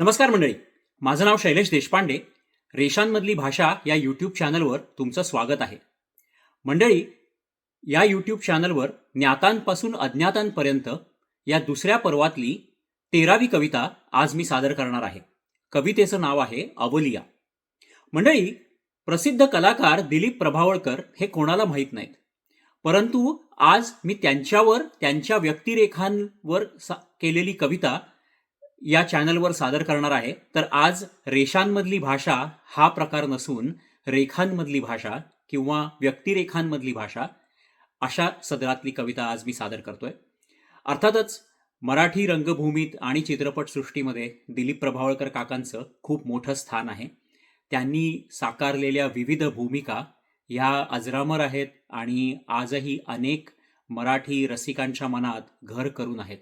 नमस्कार मंडळी माझं नाव शैलेश देशपांडे. रेषांमधली भाषा या यूट्यूब चॅनलवर तुमचं स्वागत आहे. मंडळी या यूट्यूब चॅनलवर ज्ञातांपासून अज्ञातांपर्यंत या दुसऱ्या पर्वातली तेरावी कविता आज मी सादर करणार आहे. कवितेचं नाव आहे अवलिया. मंडळी प्रसिद्ध कलाकार दिलीप प्रभावळकर हे कोणाला माहीत नाहीत. परंतु आज मी त्यांच्यावर त्यांच्या व्यक्तिरेखांवर सा केलेली कविता या चॅनलवर सादर करणार आहे. तर आज रेषांमधली भाषा हा प्रकार नसून रेखांमधली भाषा किंवा व्यक्तिरेखांमधली भाषा अशा सदरातली कविता आज मी सादर करतोय. अर्थातच मराठी रंगभूमीत आणि चित्रपटसृष्टीमध्ये दिलीप प्रभावळकर काकांचं खूप मोठं स्थान आहे. त्यांनी साकारलेल्या विविध भूमिका ह्या अजरामर आहेत आणि आजही अनेक मराठी रसिकांच्या मनात घर करून आहेत.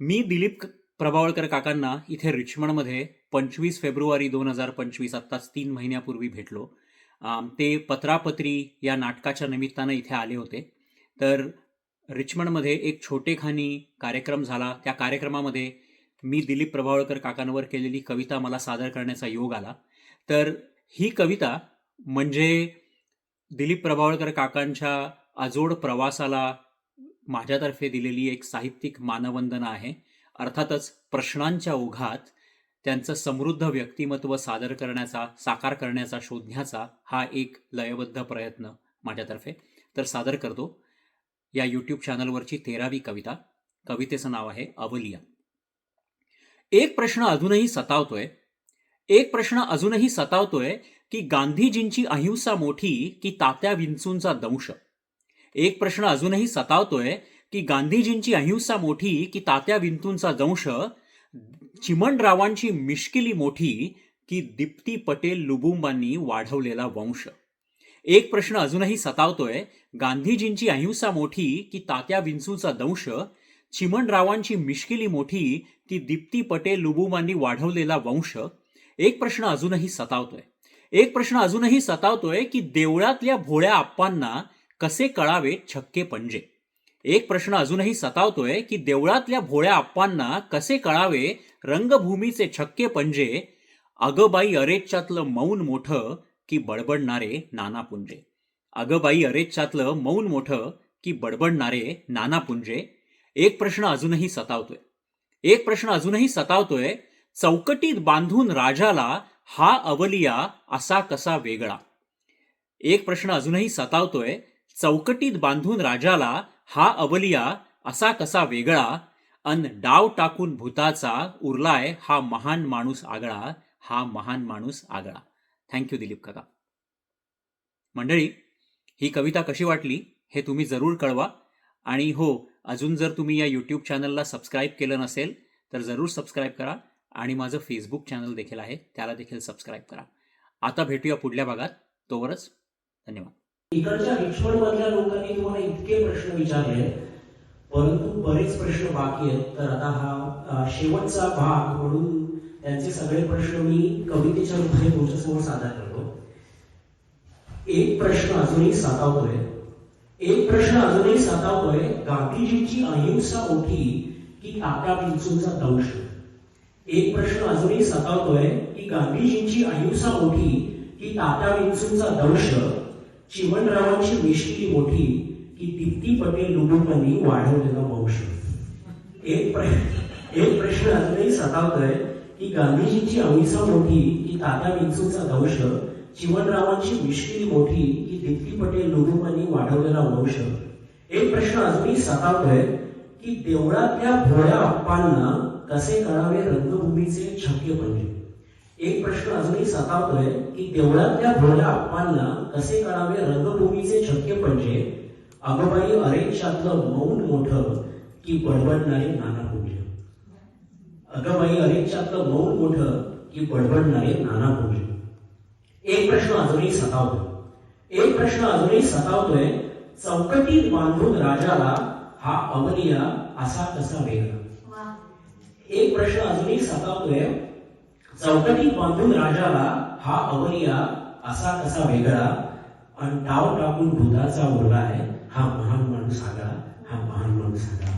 मी दिलीप प्रभावळकर काकांना इथे रिचमंडमध्ये पंचवीस फेब्रुवारी दोन हजार पंचवीस आत्ताच तीन महिन्यापूर्वी भेटलो. ते पत्रापत्री या नाटकाच्या निमित्तानं इथे आले होते. तर रिचमंडमध्ये एक छोटेखानी कार्यक्रम झाला. त्या कार्यक्रमामध्ये मी दिलीप प्रभावळकर काकांवर केलेली कविता मला सादर करण्याचा योग आला. तर ही कविता म्हणजे दिलीप प्रभावळकर काकांच्या अजोड प्रवासाला माझ्यातर्फे दिलेली एक साहित्यिक मानवंदना आहे. अर्थातच प्रश्नांच्या ओघात त्यांचं समृद्ध व्यक्तिमत्व सादर करण्याचा साकार करण्याचा शोधण्याचा हा एक लयबद्ध प्रयत्न माझ्यातर्फे. तर सादर करतो. या यूट्यूब चॅनलवरची तेरावी कविता. कवितेचं नाव आहे अवलिया. एक प्रश्न अजूनही सतावतोय. एक प्रश्न अजूनही सतावतोय की गांधीजींची अहिंसा मोठी की तात्या विंचूंचा दंश. एक प्रश्न अजूनही सतावतोय की गांधीजींची अहिंसा मोठी की तात्या विंतूंचा दंश चिमणरावांची मिश्किली मोठी की दीप्ती पटेल लुबुंबांनी वाढवलेला वंश. एक प्रश्न अजूनही सतावतोय गांधीजींची अहिंसा मोठी की तात्या विंचूचा दंश चिमणरावांची मिश्किली मोठी की दीप्ती पटेल लुबुंबांनी वाढवलेला वंश? एक प्रश्न अजूनही सतावतोय. एक प्रश्न अजूनही सतावतोय की देवळातल्या भोळ्या आप्पांना कसे कळावे छक्के पंजे? एक प्रश्न अजूनही सतावतोय की देवळातल्या भोळ्या आप्पांना कसे कळावे रंगभूमीचे छक्के पंजे? अगबाई अरेच्यातलं मौन मोठं की बडबडणारे नानापुंजे अगबाई अरेच्यातलं मौन मोठं की बडबडणारे नानापुंजे एक प्रश्न अजूनही सतावतोय. एक प्रश्न अजूनही सतावतोय चौकटीत बांधून राजाला हा अवलिया असा कसा वेगळा? एक प्रश्न अजूनही सतावतोय चौकटीत बांधून राजाला हा अवलिया असा कसा वेगळा अन डाव टाकून भूताचा उरलाय हा महान माणूस आगळा हा महान माणूस आगळा. थँक्यू दिलीप काका. मंडळी ही कविता कशी वाटली हे तुम्ही जरूर कळवा. आणि हो अजून जर तुम्ही या यूट्यूब चॅनलला सबस्क्राईब केलं नसेल तर जरूर सबस्क्राईब करा. आणि माझं फेसबुक चॅनल देखील आहे त्याला देखील सबस्क्राईब करा. आता भेटूया पुढल्या भागात. तोवरच धन्यवाद. इकडच्या रिचमंड मधल्या लोकांनी तुम्हाला इतके प्रश्न विचारले परंतु बरेच प्रश्न बाकी आहेत. तर आता हा शेवटचा भाग म्हणून त्यांचे सगळे प्रश्न मी कवितेच्या रूपाने तुमच्यासमोर सादर करतो. एक प्रश्न अजूनही सातावतोय. एक प्रश्न अजूनही सतावतोय. गांधीजींची अहिंसा ओठी की काका पिंचूंचा दंश. एक प्रश्न अजूनही सतावतोय की गांधीजींची अहिंसा मोठी की काका विंचूंचा दंश. चिमणरावांची मिश्किली मोठी की दीप्ती पटेल लुबुंबांनी वाढवलेला वंश. एक प्रश्न एक प्रश्न अजूनही सतावतोय की गांधीजींची अमिसा मोठी की ताता विंचूचा दंश चिमणरावांची मिश्किली मोठी की दीप्ती पटेल लुबुंबांनी वाढवलेला वंश. एक प्रश्न अजूनही सतावतोय की देवळातल्या भोळ्या अप्पांना कसे करावे रंगभूमीचे छक्य पंजे एक प्रश्न अजूनही सतावतोय की देवळातल्या भोळ्या अप्पांना कसे कळावे रंगभूमीचे छक्के पंजे अगबाई अरेच्यातलं मौन मोठं की बडबडणारे नाना पुंजे अगबाई अरेच्यातलं मौन मोठं की बडबडणारे नाना पुंजे एक प्रश्न अजूनही सतावतोय. एक प्रश्न अजूनही सतावतोय चौकटीत बांधून राजाला हा अवलिया असा कसा वेगळा? एक प्रश्न अजूनही सतावतोय चौकटीत बांधून राजाला हा अवनिया असा कसा वेगळा आणि टाव टाकून भूताचा उरला आहे हा महान माणूस आला हा महान माणूस आला.